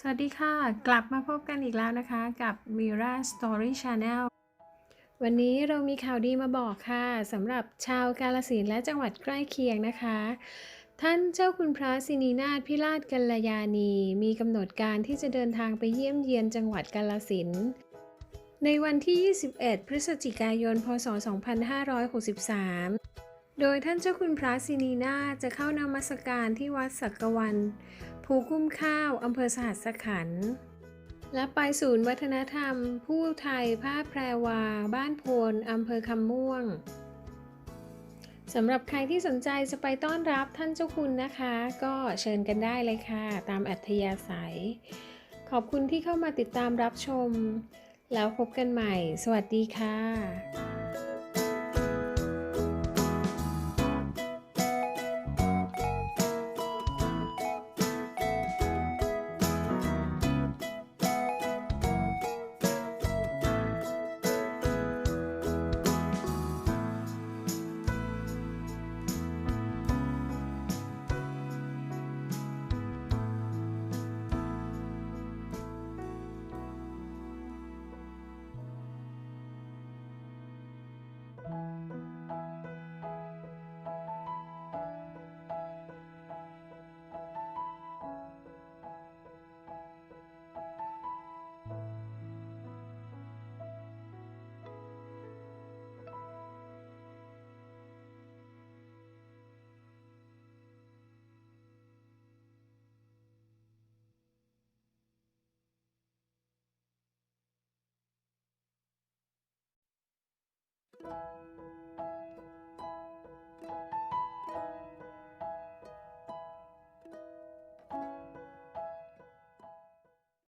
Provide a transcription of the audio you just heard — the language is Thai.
สวัสดีค่ะ กลับมาพบกันอีกแล้วนะคะกับ Mira Story Channel วันนี้เรามีข่าวดีมาบอกค่ะสำหรับชาวกาลสินและจังหวัดใกล้เคียงนะคะ ท่านเจ้าคุณพระสินีนาถพิราชกัลยาณี มีกำหนดการที่จะเดินทางไปเยี่ยมเยียนจังหวัดกาลสินในวันที่ 21 พฤศจิกายน พศ 2563 โดยท่านเจ้าคุณพระสินีนาจะเข้านมัสการที่วัดสักกวัน ภูกุ้มข้าวอำเภอสหัสขันธ์และไปศูนย์วัฒนธรรม ผู้ไทยผ้าแพรวา บ้านโพนอำเภอคำม่วงสำหรับใครที่สนใจจะไปต้อนรับท่านเจ้าคุณนะคะ ก็เชิญกันได้เลยค่ะ ตามอัธยาศัย ขอบคุณที่เข้ามาติดตามรับชม แล้วพบกันใหม่ สวัสดีค่ะ